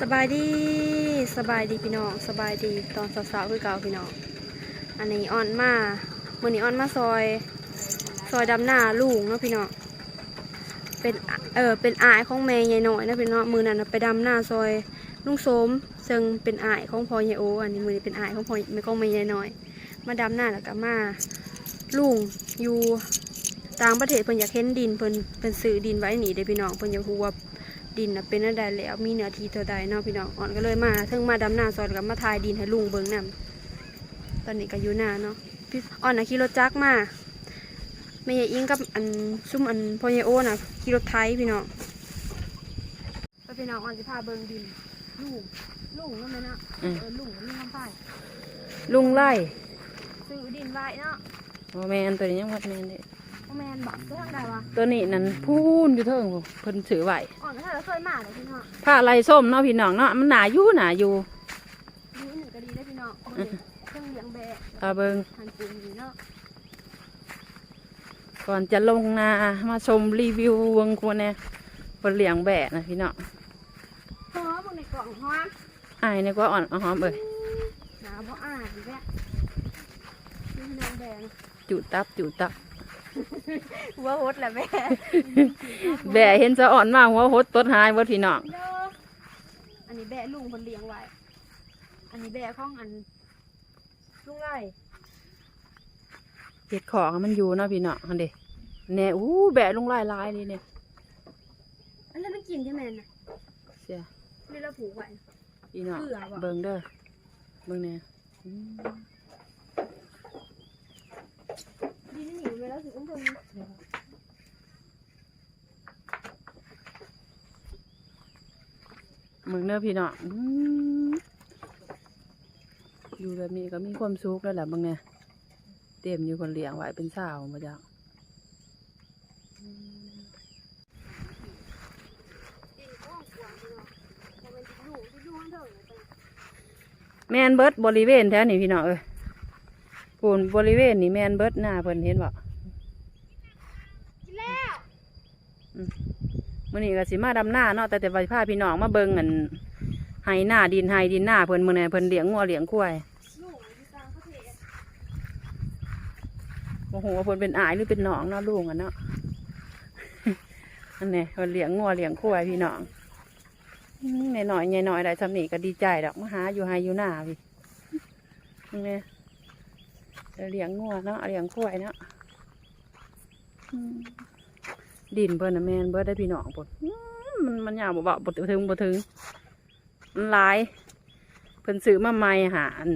สบายดีสบายดีพี่น้องสบายดีตอนสาวๆคือเก่าพี่น้องอันนี้อ่อนมามื่อนี้อ่อนมาซอย ซอยดำหน้าลุงเนาะพี่น้องเป็นเออเป็นอายของแม่ยายหน่อยนะพี่น้องมือนั้นไปดำหน้าซอยลุงโสมซึ่งเป็นอายของพ่อยายโออันนี้มือนี้เป็นอายของพ่อไม่ของแม่ยายหน่อย มาดำหน้าแล้วก็มาลุงอยู่ต่างประเทศเพิ่นอยากเห็นดินเพิ่นเป็นซื้อดินไว้หนีเด้พี่น้องเพิ่นอยากรู้ว่า ดินน่ะเป็นอะไรแล้วมีเนื้อที่เท่าใดเนาะพี่น้องอ่อนก็เลยมาเทิงมาดำนาซอยแล้วกับมาทายดินให้ลุงเบิ่งนํตอนนี้ก็อยู่นาเนาะพี่อ่อนน่ะขี่รถจักรมาแม่ยายอิงกับอันซุ่มอันพ่อยายโอน่ะขี่รถไถพี่น้องไปพี่น้องอ่อนสิพาเบิ่งดินลุงลุงนั่นเลยเนาะอืมเออลุงลุงลำไส้ลุงไล่ซื้อดินไว้เนาะโมแมนตัวนี้ยังวัดแมนเด้พ่อ แมนบอกเรื่องใดวะตัวนี้นั่นพูนอยู่เทิงพู้นเพิ่นถือไหวอ่อนก็ถ้าเราเคยมาเลยพี่น้องผ้าลายส้มเนาะพี่น้องเนาะมันหนาอยู่หนาอยู่ดูหนึ่งก็ดีได้พี่น้องเอาเลยเครื่องเลี้ยงแบะเอาเบิงหันปูนอยู่เนาะก่อนจะลงนามาชมรีวิววงควเนี่ยบนเลี้ยงแบะนะพี่น้องเพราะว่าพวกในกล่องฮะอายนี่ก็อ่อนเอาหอมเอ้ยหนาเพราะอ่านแบะนี่พี่น้องแบะนะ จุตับจุตับ หัวหดแหละแบะแบะเห็นจะอ่อนมากหัวหดต้นหายบ่พี่น้องเด้ออันนี้แบะลุงคนเลี้ยงไว้ อันนี้แบะของอันลุงไร่เห็ดของมันอยู่เนาะพี่น้องอันเด้แน่อู้แบะลุงไล่ลายนี่เนี่ยอันนั้นไม่กินใช่ไหมน่ะเสียนี่เราผูกไว้พี่น้องเบื่อว่ะเบิ่งเด้อเบิ่งแน่อืม ดีนี่หนีไปแล้ว ถึงอุ้มเพิ่งมึงเด้อพี่น้องอยู่แบบนี้ก็มีความสุขแล้วแหละมึงเนี่ยเต็มอยู่คนเลี้ยงไว้เป็นสาวมาจากแมนเถิงเลยจ้ะแมนเบิร์ดบริเวณแถวนี้พี่น้องเอ้ยปูนบริเวณนี่แมนเบิร์ดหน้าเพิ่นเห็นบ่ กินแล้ว มื้อนี้ก็สิมาดำหน้าเนาะแต่แต่ว่าสิพาพี่น้องมาเบิ่งอันไห้หน้าดินไห้ดินหน้าเพิ่นมื้อนี้เพิ่นเลี้ยงงัวเลี้ยงควายลูกอยู่กลางประเทศโอ้โหเพิ่นเป็นอายหรือเป็นน้องเนาะลูกอะเนาะอันนี้เพิ่นเลี้ยงงัวเลี้ยงควายพี่น้องในหน่อยใหญ่หน่อยได้สำนีก็ดีใจดอกมาหาอยู่ไฮอยู่หน้าพี่นี่เลี้ยงงัวเนาะเลี้ยงควายเนาะ ดินเพิ่นน่ะแม่นเบิดได้พี่น้องปดมันมันยาวบ่เบาบ่ถึงบ่ถึงมันหลายเพิ่นซื้อมาใหม่หาอัน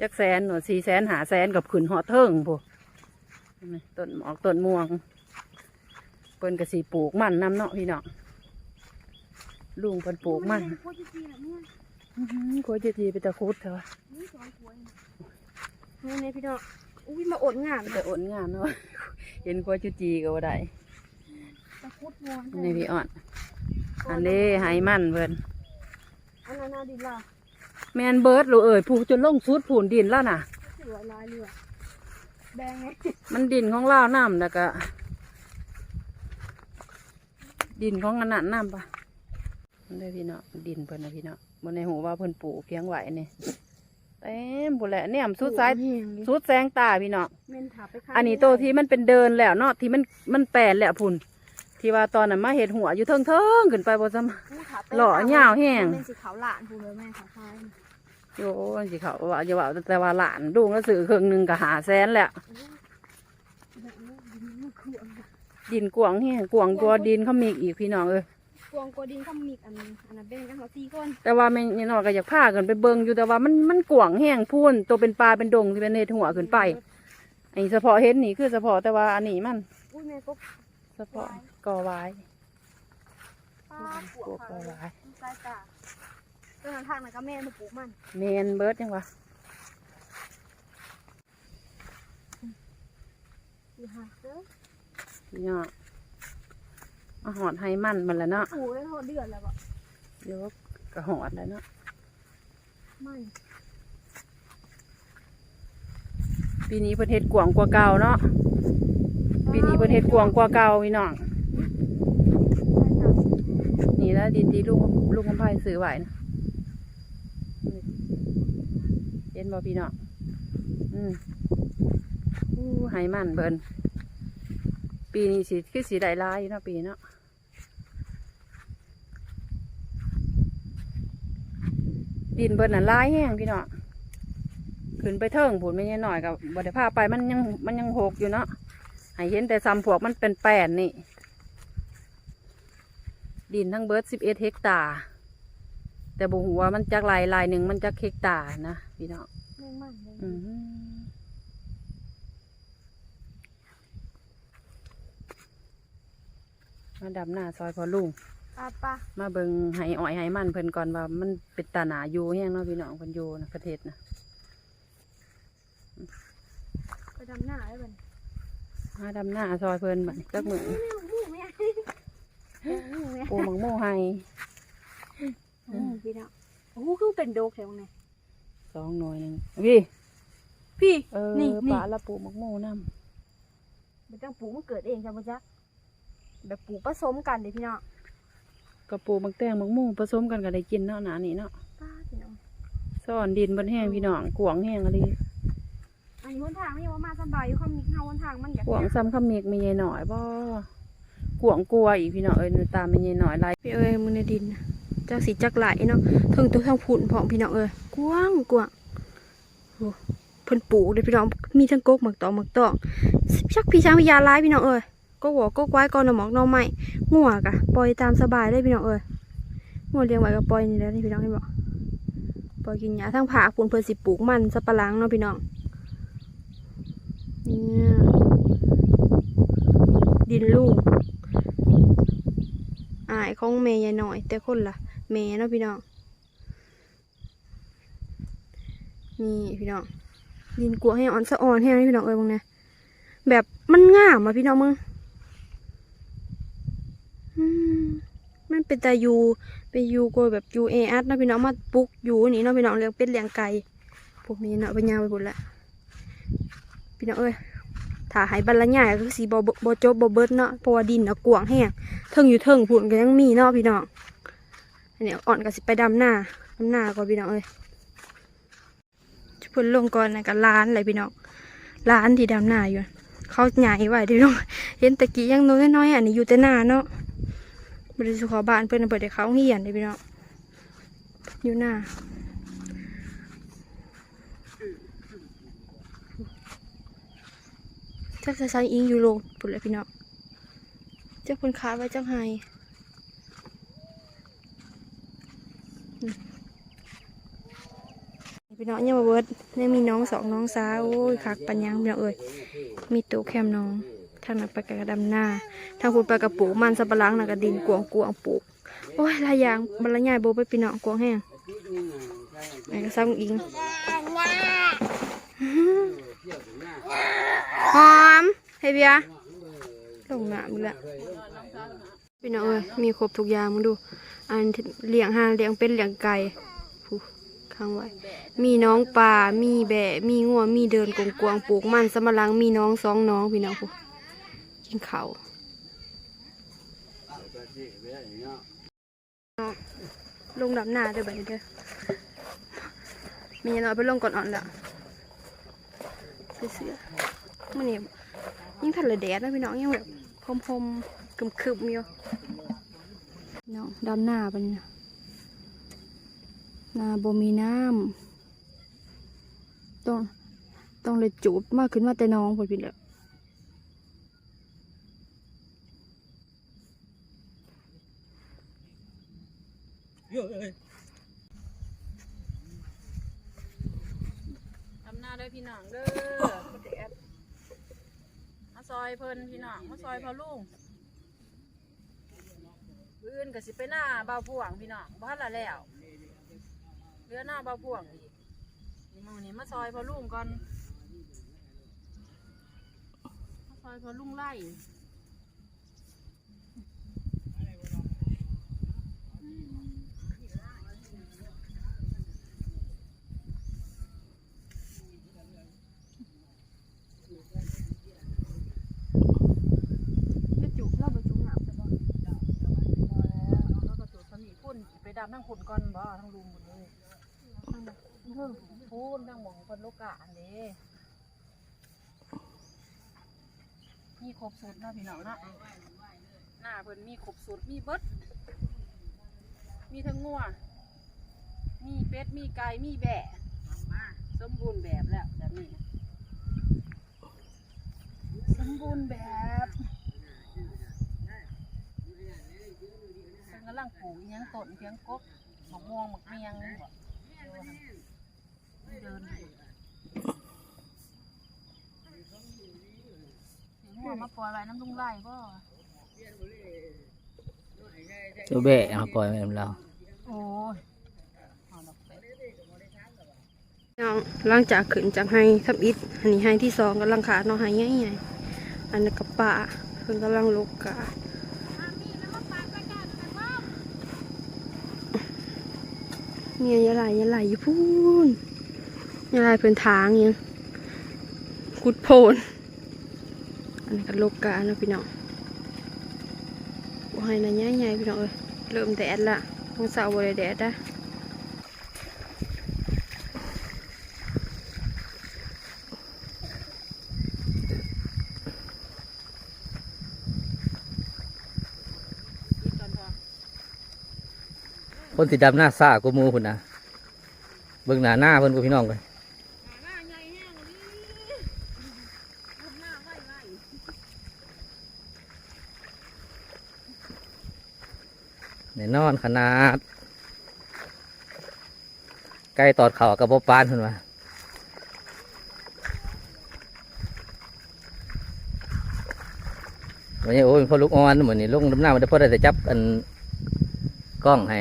จักแสนหรือสี่แสนหาแสนกับขืนหอดเทิงพวกนี่ต้นหมอกต้นม่วงเพิ่นก็สิปลูกมันน้ำเนาะพี่น้องลุงเพิ่นปลูกมันโคตรจีนเนี่ยอื้อหือกลัวจะทีไปตะคุดเถอะวะนี่สองขวดนี่นี่พี่น้องอุ้ยมาอดงานแต่อดงานเนาะเห็นกลัวจุจีก็บ่ได้ตะ คุดวัวนี่พี่อ่อน อันนี้ไห้มันเพิ่นอันนั้นน่าดีละแมนเบิร์ดลูกเอ่ยผูกจนลงสุดผูนดินแล้วน่ะถือว่าลายเรือแบงไงมันดินของลาวน้ำแล้วก็ ดินของอันนั้นน้ำปะมันได้พี่เนาะดินเพิ่นนะพี่เนาะบนในหูว่าเพิ่นปลูกเพียงไหวนี่เต็มบุแหละเนี่ยสุดซ้ายสุดแสงตาพี่เนาะเมนถาไปขายอันนี้โตวที่มันเป็นเดินแล้วเนาะที่มันมันแปลนแล้วพุ่น ที่ว่าตอนนั้นมาเห็ดหัวอยู่เทิงเทิงๆขึ้นไปบนสม หล่อยาวแห้ง เป็นสีขาวหลานพูเลยแม่ขาวคายโอ้ยสิเขาว่าอย่าว่าแต่ว่าหลานดูแล้วสื่อครึ่งหนึ่งก็หาแสนแล้วแบบนี้ดินมันขวงดินกวางแห้งกวางตัวดินเขามีอีกพี่น้องเอ้ยกวงกวดินเขามีอันอันนั้นเป็นกันเขาสี่คนแต่ว่าไม่นี่น้อยก็อยากพากันไปเบิ่งอยู่แต่ว่ามันมันกวางแห้งพูนตัวเป็นปลาเป็นดงที่เป็นเนตหัวขึ้นไปอันนี้เฉพาะเห็นนี่คือเฉพาะแต่ว่าอันนี้มันอุ้ยแม่ก็เฉพาะก อไว้ป้าปปลูวกกกอไว้ใต้ตาตอนนั้นทางนั้นก็แม่มาปลูกมันเมนเบิร์ดยังวะอยู่ห่างเด้อพี่น้องมาหอดให้มันมันแล้วเนาะปลูกได้ทอดเดือนแล้วบ่เดี๋ยวก็หอดแล้วเนาะไม่ปีนี้เพิ่นเฮ็ดกวางกว่าเก่าเนาะปีนี้เพิ่นเฮ็ดกวางกว่าเก่าพี่น้องนี่นี่ แล้วดินที่ลุงลุงกำไพซื้อไว้นะเห็นบ่พี่น้องอืมอู้ไห้มันเบิ่นปีนี้สิคือสีได้หลายเนาะปีเนาะดินเบิ่นน่ะลายแห้งพี่น้องขึ้นไปเทิงผุนไม่ใช่หน่อยกับบ่ได้พาไปมันยังมันยังหกอยู่เนาะให้เห็นแต่ซ้ำพวกมันเป็นแป้นนี่ ดินทั้งเบิร์ดสิบเอ็ดเฮกตาร์แต่บ่หัวามันจากลายลายหนึ่งมันจากเฮกตาร์นะพี่น้องแม่งมันเลยอืมมาดำหน้าซอยพอลุง ป้าปะมาเบิงไห้อ้อยไห้มันเพิ่นก่อนว่ามันเป็นตาหนาอยู่แห้งเนาะพี่น้องเพิ่นอยู่นะประเทศนะไปดำหน้าได้บ่นมาดำหน้าซอยเพิ่นบัดนี้จักมือหมูแม่หมูแม่ ปูมังโม่ไห้หมูพี่น้องโอ้โหคือเป็นโดกแถวไหนสองหน่วยหนึ่งพี่พี่เออนี่นี่ปลาละปูมังโม่น้ำมันต้องปลูกมันเกิดเองจ้ะพ่อจ๊ะแบบปลูกผสมกันเลยพี่น้องกระปูมักแตงมักมู่ผสมกันก็ได้กินเนาะหนานี่เนาะป้าพี่น้องซ่อนดินบนแห้งพี่น้องกวางแห้งอะไรอันนี้วันทางไม่ว่ามาสบายอยู่ความมีเฮาวันทางมันอยากกวางซ้ำขมิกไม่ใหญ่หน่อยบ่ กวงกลัวอีกพี่น้องเอ้ยตามไม่ใหญ่หน่อยไรพี่เอ้ยมือในดินจักสีจักไหลเนาะถึงตัวทางผุนพอมพี่น้องเอ้ยกว้างกว้างโอ้เพิ่นปลูกเลยพี่น้องมีทั้งกกหมักตอกหมักตอกชักพี่ช้างพิยาร้ายพี่น้องเอ้ยก็หัวก็ไว้ก่อนหนอหมอกหน่อไม้งัวกะปล่อยตามสบายเลยพี่น้องเอ้ยงัวเลี้ยงไว้ก็ปล่อยนี่แหล้วนี่พี่น้องเห็นบ่ปล่อยกินหญ้าทั้งผากผุนเพิ่นสิปลูกมันสับปะหลังเนาะพี่น้องเนี่ยดินลูก อายของเมย์ยายหน่อย แต่คนละเมย์เนาะพี่น้องนี่พี่น้องดินกลัวให้อ่อนสะอ่อนให้พี่น้องเอ้ยมึงเนี่ยแบบมันงามอะพี่น้องมึงมันเป็นตายูเป็นยูโกแบบยูเออัดเนาะพี่น้องมาปลุกยูนี่เนาะพี่น้องเลี้ยงเป็ดเลี้ยงไก่พวกนี้เนาะไปยาวไปหมดละพี่น้องเอ้ย ถ้าให้บรรลัยใหญ่ก็คือสีบอบจบบเบิดเนาะเพราะว่าดินเนาะกวางแห้งเทิงอยู่เทิงผุนก็ยังมีเนาะพี่น้องอันนี้อ่อนก็สิไปดำหน้าดำหน้าก่อนพี่น้องเอ้ยเพิ่นลงก่อนนะกับร้านอะไรพี่น้องร้านที่ดำหน้าอยู่ เขาใหญ่ไว้พี่น้องเห็นตะกี้ยังน้อยน้อยอันนี้อยู่แต่หน้าเนาะบริสุขอบ้านเพิ่นนเปิดให้เขาเหียนเลยพี่น้องอยู่หน้า จักจะใช้อิงอยู่โลปุ่นเลยพี่น้องเจ้าคนค้าไว้จังไห้พี่น้องยังมาเบิร์ดยังมีน้องสองน้องสาวโอ้ยคักปัญญังพี่น้องเอ้ยมีตู้แคมน้องทางนั้นไปกระดำหน้าทางคุณไปกระปูมันสับปะหลังน่ะกระดินกวงกวงปลูกโอ้ยลายย่างบรรยายโบไปพี่น้องกวงแห้งไอ้ก็ซ้ำอิงหอม เฮ้ยเบียลงหน้ามึงละพี่น้องเอ้ยมีครบทุกอย่างมึงดู อันเลี้ยงห่านเลี้ยงเป็ดเลี้ยงไก่ผู้ข้างไว้ มีน้องปลามีแบะ มีงัว มีเดินกงกวงปลูกมันสมะลัง มีน้องสองน้องพี่น้องผู้กินเขาลงดับหน้าเด้อบัดนี้เด้อมีน้อยไปลงก่อนอ่อนละเสือมันนี่ยิ่ งทันเลยแดดนะพี่น้องยังแบบพรมๆคึมๆอยู่เนาะดำหน้าปะเนี่ยนาบ่มีน้ำต้องต้องเลยจูบมากขึ้นมาแต่น้องพอพี่แหล้วทำหน้าได้พี่น้องเด้อมา ซอยเพิ่นพี่น้องมาซอยพอลุงบื้นก็สิไปหน้าเบาพ่วงพี่น้องบ้านละแล้วเรือหน้าเบาพ่วงอีกนี่มือนี้มาซอยพอลุงก่อนมาซอยพอลุงไล่ ดำทั้งขุนก่อนบ่ทั้งลุงหมดเลยพูนทั้งหมองคนลูกกะอันนี้มีครบสุดเนาะพี่น้องเนาะหน้าเพิ่นมีครบสุดมีเบิดมีทั้งงัวมีเป็ดมีไก่มีแบะสมบูรณ์แบบแล้วแบบนี้นะสมบูรณ์แบบเพิ่น กำลังปลูกอิหยังต้นเพียงกบหมกม่วงหมกเมียงบ่เดินไปหัวมาปล่อยไว้น้ำลุงไล่บ่เจ้าแบะมาปล่อยไว้นำเราโอ้ยเอาดอกเป็ดพี่น้องหลังจากขึ้นจากให้ทับอิฐอันนี้ให้ที่สองกำลังขาดเนาะให้ใหญ่ๆอันนี้กับป่าเพิ่นกำลังลกกา เมียยาไหลยาไหลอยู่พูนยาไหลเพิ่นทางยังกุดโพนอันนี้ก็ลกกาเนาะพี่น้องโอ้ยนะใหญ่ๆพี่น้องเอ้ยเริ่มแดดละมื้อเช้าบ่ได้แดดได้ อีกก่อนพอ คนติดำหน้าซ่ากูมูคุณนะเบิ่งหน้าหน้าเพิ่นกูพี่น้องเลยหน้าใหญ่แห้งเลยรูปหน้าไว้ไว้แน่นอนขนาด ใกล้ตอดเข่ากับบ่ปานเพิ่นว่าวันนี้โอ้ยพ่อลูกอ่อนเหมือนนี่ลุงดำหน้ามันได้พ่อได้แต่จับอันกล้องให้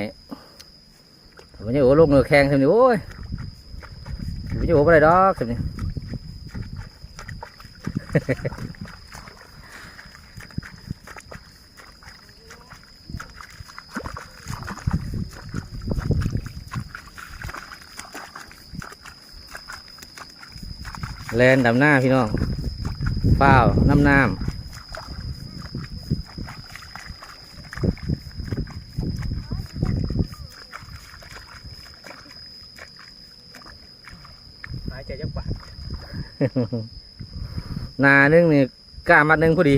วันนี้โอ้ลุงเนื้อแข็งทำนี่โอ้ยวันนี้โอ้บ่ได้ดอกทำนี่แลนดำหน้าพี่น้องเปล่าน้ำน้ำหายใจยักปะ นาหนึงนี่กล้ามัดหนึงพอดี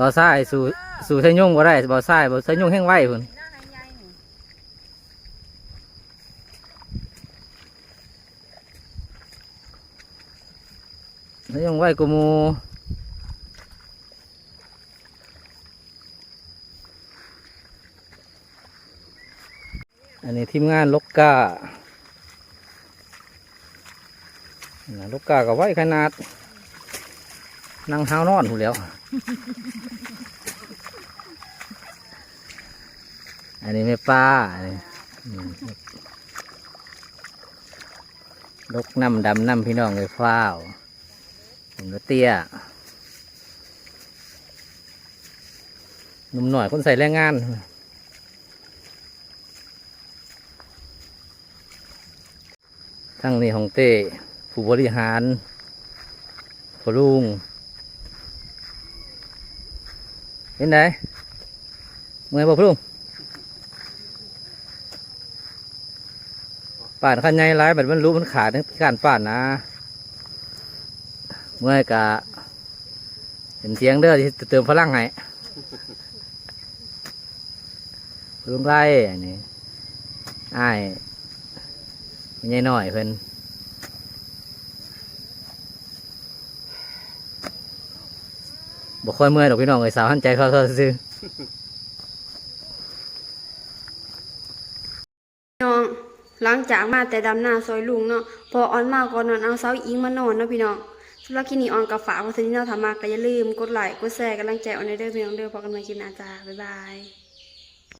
บ่าวซ้ายสู่สู่ใช้ยุ่งบ่ได้บ่าวซ้ายบ่ใช้ยุ่งแห้งไว้พุ่น หน้าใหญ่ๆนี่ ใช้ยุ่ง ไว้กูมูอันนี้ทีมงานลกกาน่ะลกกาก็ไว้ขนาด นั่งห้านอนหูแล้ว อันนี้ไม่ป้าอันนี้อืมลกน้ำดำน้ำพี่น้องเลยฟ้าว ผมก็เตี้ยหนุ่มหน่อยคนใส่แรงงานทั้งนี้ของเต้ผู้บริหารผู้ลุงเป็นไงเมื่อยบ่พลุงป่านขันใหญ่ร้ายแบบมันรู้มันขาดทั้งการป่านนะ เมื่อกะเห็นเสียงเด้อที่เติมพลังให้ลุงไล่อันนี้อ้ายไม่ใช่น้อยเพิ่นบ่ค่อยเมื่อยดอกพี่น้องเอ้ยสาวหันใจเขาเขาซื้อน้องหลังจากมาแต่ดำหน้าซอยลุงเนาะพอออนมาก่อนนอนเอาเสาอิงมานอนเนาะพี่น้อง สำหรับคลิปนี้ออนกับฝากวัฒนินาธรรมากก็อย่าลืม กดไลค์ กดแชร์กำลังใจออนในเดอร์เพียงเดอร์พอกันใหม่คลิปหน้าจ้าบ๊ายบาย